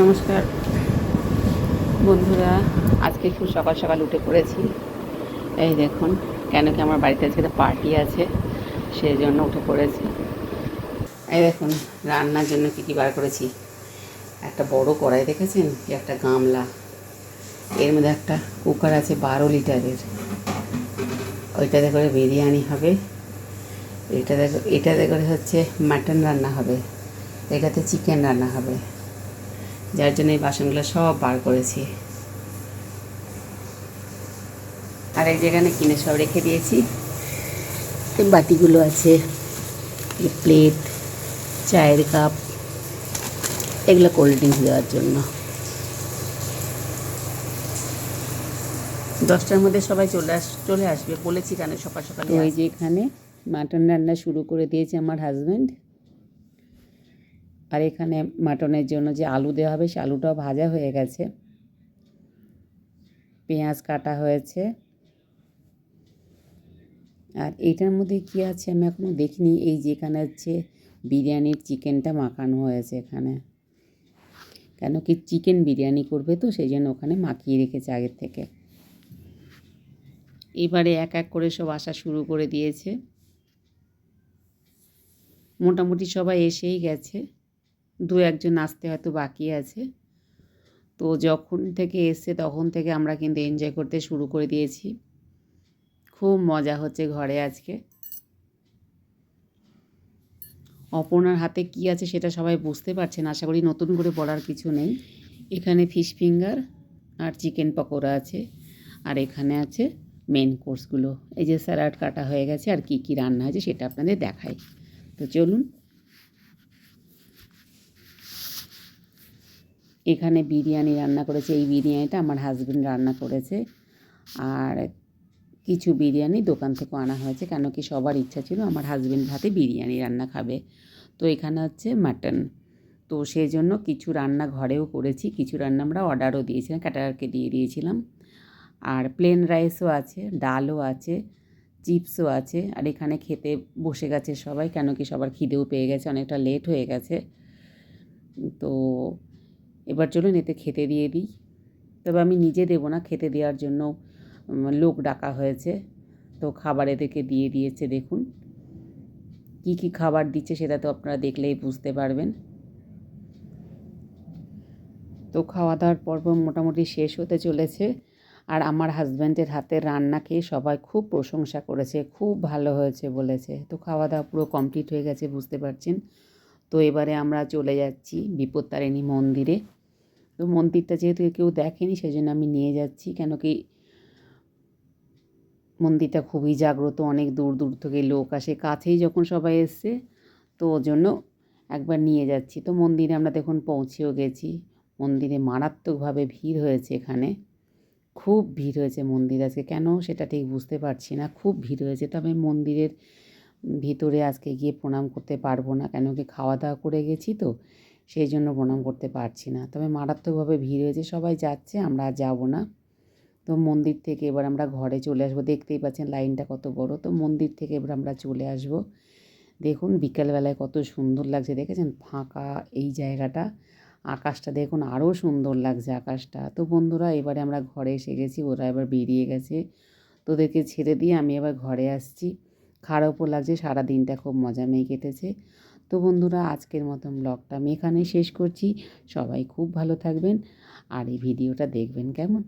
নমস্কার। বন্ধুরা, আজকে খুব সকাল সকাল উঠে পড়েছি। এই দেখুন, কেন কি আমার বাড়িতে আজকে একটা পার্টি আছে, সেই জন্য উঠে পড়েছি। এই দেখুন, রান্নার জন্য কী কী বার করেছি? একটা বড় কড়াই দেখেছেন? কি একটা গামলা। এর মধ্যে একটা কুকার আছে বারো লিটারের। ওইটাতে করে বিরিয়ানি হবে। এটাতে এটাতে করে হচ্ছে মাটন রান্না হবে। এটাতে চিকেন রান্না হবে। যার জন্য এই বাসনগুলো সব বার করেছি। আর এই যেখানে কিনে সব রেখে দিয়েছি। বাটিগুলো আছে প্লেট চায়ের কাপ এগুলো কোল্ড ড্রিঙ্কস দেওয়ার জন্য। দশটার মধ্যে সবাই চলে আস, চলে আসবে, বলেছি কেন সকাল সকাল এই যে এখানে মাটন রান্না শুরু করে দিয়েছে আমার হাজব্যান্ড আর এখানে মাটনের জন্য যে আলু দেওয়া হবে, সে আলুটাও ভাজা হয়ে গেছে। পেঁয়াজ কাটা হয়েছে। আর এইটার মধ্যে কি আছে আমি এখনও দেখিনি, এই যে এখানে হচ্ছে বিরিয়ানির চিকেনটা মাখানো হয়েছে এখানে। কেন কি চিকেন বিরিয়ানি করবে তো, সেই জন্য ওখানে মাখিয়ে রেখেছে আগের থেকে। এবারে এক এক করে সব আসা শুরু করে দিয়েছে। মোটামুটি সবাই এসেই গেছে। দু একজন আসতে হয়তো বাকি আছে। তো যখন থেকে এসছে তখন থেকে আমরা কিন্তু এনজয় করতে শুরু করে দিয়েছি। খুব মজা হচ্ছে ঘরে আজকে। অপর্ণার হাতে কি আছে সেটা সবাই বুঝতে পারছেন আশা করি নতুন করে বলার কিছু নেই। এখানে ফিশ ফিঙ্গার আর চিকেন পকোড়া আছে। আর এখানে আছে মেন কোর্সগুলো এই যে স্যালাড কাটা হয়ে গেছে। আর কি কি রান্না হয়েছে সেটা আপনাদের দেখাই। তো চলুন এখানে বিরিয়ানি রান্না করেছে, এই বিরিয়ানিটা আমার হাজব্যান্ড রান্না করেছে। আর কিছু বিরিয়ানি দোকান থেকে আনা হয়েছে, কেন কি সবার ইচ্ছা ছিল আমার হাজব্যান্ড হাতে বিরিয়ানি রান্না খাবে। তো এখানে হচ্ছে মাটন তো সেই জন্য কিছু রান্না ঘরেও করেছি, কিছু রান্না আমরা অর্ডারও দিয়েছিলাম ক্যাটারারকে দিয়ে দিয়েছিলাম। আর প্লেন রাইসও আছে, ডালও আছে চিপসও আছে, আর এখানে খেতে বসে গেছে সবাই, কেন কি সবার খিদেও পেয়ে গেছে, অনেকটা লেট হয়ে গেছে। তো এবার চলুন এতে খেতে দিয়ে দিই। তবে আমি নিজে দেবো না, খেতে দেওয়ার জন্য লোক ডাকা হয়েছে। তো খাবার এদেরকে দিয়ে দিয়েছে, দেখুন। কি কি খাবার দিচ্ছে সেটা তো আপনারা দেখলেই বুঝতে পারবেন। তো খাওয়া দাওয়ার পর্ব মোটামুটি শেষ হতে চলেছে। আর আমার হাজব্যান্ডের হাতের রান্না খেয়ে সবাই খুব প্রশংসা করেছে, খুব ভালো হয়েছে বলেছে। তো খাওয়া দাওয়া পুরো কমপ্লিট হয়ে গেছে, বুঝতে পারছেন। তো এবারে আমরা চলে যাচ্ছি বিপত্তারিণী মন্দিরে। তো মন্দিরটা যেহেতু কেউ দেখেনি সেই জন্য আমি নিয়ে যাচ্ছি। কেন কি মন্দিরটা খুবই জাগ্রত, অনেক দূর দূর থেকে লোক আসে। কাছেই যখন সবাই এসছে, তো ওর জন্য একবার নিয়ে যাচ্ছি। তো মন্দিরে আমরা দেখুন পৌঁছেও গেছি। মন্দিরে মারাত্মকভাবে ভিড় হয়েছে এখানে। খুব ভিড় হয়েছে মন্দির আজকে। কেন সেটা ঠিক বুঝতে পারছি না। খুব ভিড় হয়েছে। তবে মন্দিরের ভিতরে আজকে গিয়ে প্রণাম করতে পারব না। কেন কি খাওয়া দাওয়া করে গেছি তো। সেই জন্য প্রণাম করতে পারছি না। তবে মারাত্মকভাবে ভিড় হয়েছে, সবাই যাচ্ছে, আমরা যাব না। তো মন্দির থেকে এবার আমরা ঘরে চলে আসব। দেখতেই পাচ্ছেন লাইনটা কত বড়। তো মন্দির থেকে এবার আমরা চলে আসব। দেখুন বিকেলবেলায় কত সুন্দর লাগছে, দেখেছেন? ফাঁকা এই জায়গাটা। আকাশটা দেখুন আরও সুন্দর লাগছে আকাশটা। তো বন্ধুরা, এবারে আমরা ঘরে এসে গেছি, ওরা এবার বেরিয়ে গেছে। তোদেরকে ছেড়ে দিয়ে আমি এবার ঘরে আসছি। খারাপও লাগছে সারা দিনটা খুব মজা মেয়ে কেটেছে। তো বন্ধুরা, আজকের মতন ব্লগটা আমি এখানেই শেষ করছি। সবাই খুব ভালো থাকবেন আর এই ভিডিওটা দেখবেন কেমন?